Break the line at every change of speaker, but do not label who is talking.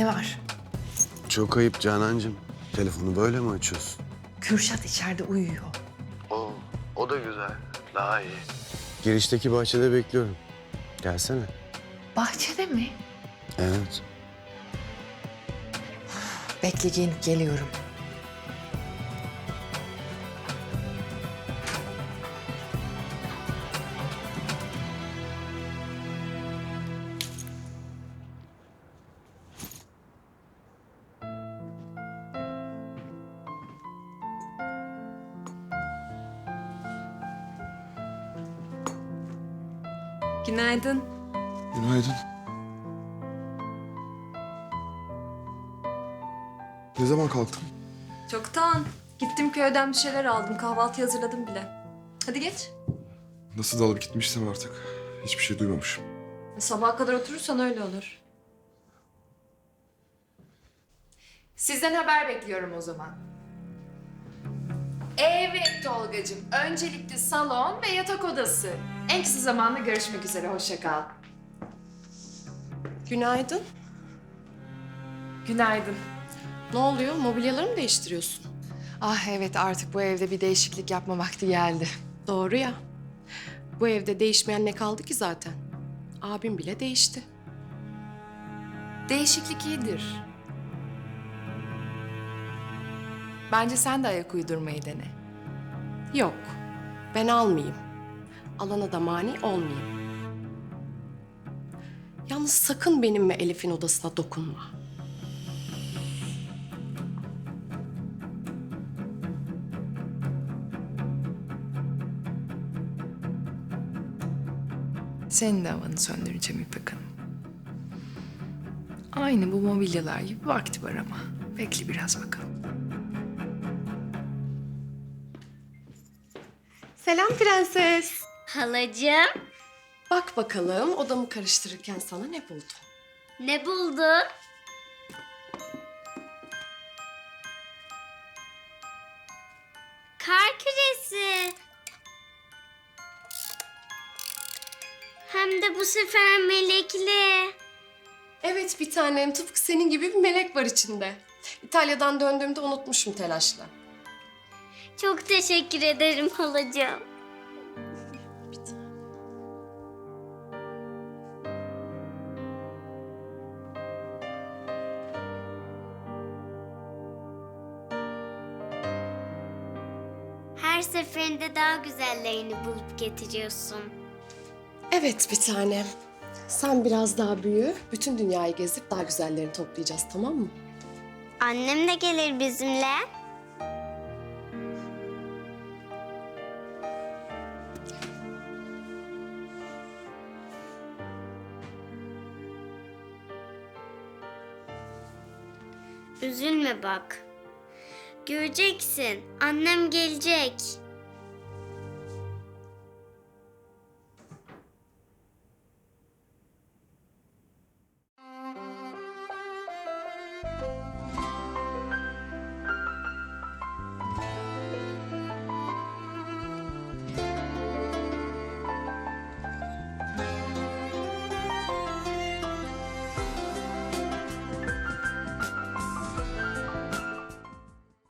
Ne var?
Çok ayıp Canancığım. Telefonu böyle mi açıyorsun?
Kürşat içeride uyuyor.
O, o da güzel. Daha iyi. Girişteki bahçede bekliyorum. Gelsene.
Bahçede mi?
Evet.
Bekle geliyorum.
Günaydın.
Günaydın. Ne zaman kalktın?
Çoktan. Gittim köyden bir şeyler aldım. Kahvaltı hazırladım bile. Hadi geç.
Nasıl dalıp gitmişsem artık. Hiçbir şey duymamışım.
Sabaha kadar oturursan öyle olur.
Sizden haber bekliyorum o zaman. Evet Tolgacığım. Öncelikle salon ve yatak odası. En kısa zamanda görüşmek üzere. Hoşça kal.
Günaydın.
Günaydın.
Ne oluyor? Mobilyaları mı değiştiriyorsun?
Ah evet artık bu evde bir değişiklik yapma vakti geldi.
Doğru ya. Bu evde değişmeyen ne kaldı ki zaten? Abim bile değişti.
Değişiklik iyidir. Bence sen de ayak uydurmayı dene.
Yok. Ben almayayım. Alana da mani olmayayım. Yalnız sakın benim ve Elif'in odasına dokunma.
Senin de havanı söndüreceğim İpek Hanım. Aynı bu mobilyalar gibi vakti var ama. Bekle biraz bakalım.
Selam prenses.
Halacığım,
Bak bakalım odamı karıştırırken sana ne buldum?
ne buldun? Kar küresi. Hem de bu sefer melekli.
Evet bir tanem tıpkı senin gibi bir melek var içinde. İtalya'dan döndüğümde unutmuşum telaşla.
Çok teşekkür ederim halacığım. Her seferinde daha güzellerini bulup getiriyorsun.
Evet bir tanem. Sen biraz daha büyü, bütün dünyayı gezip daha güzellerini toplayacağız tamam mı?
Annem de gelir bizimle. Üzülme bak. Göreceksin. Annem gelecek.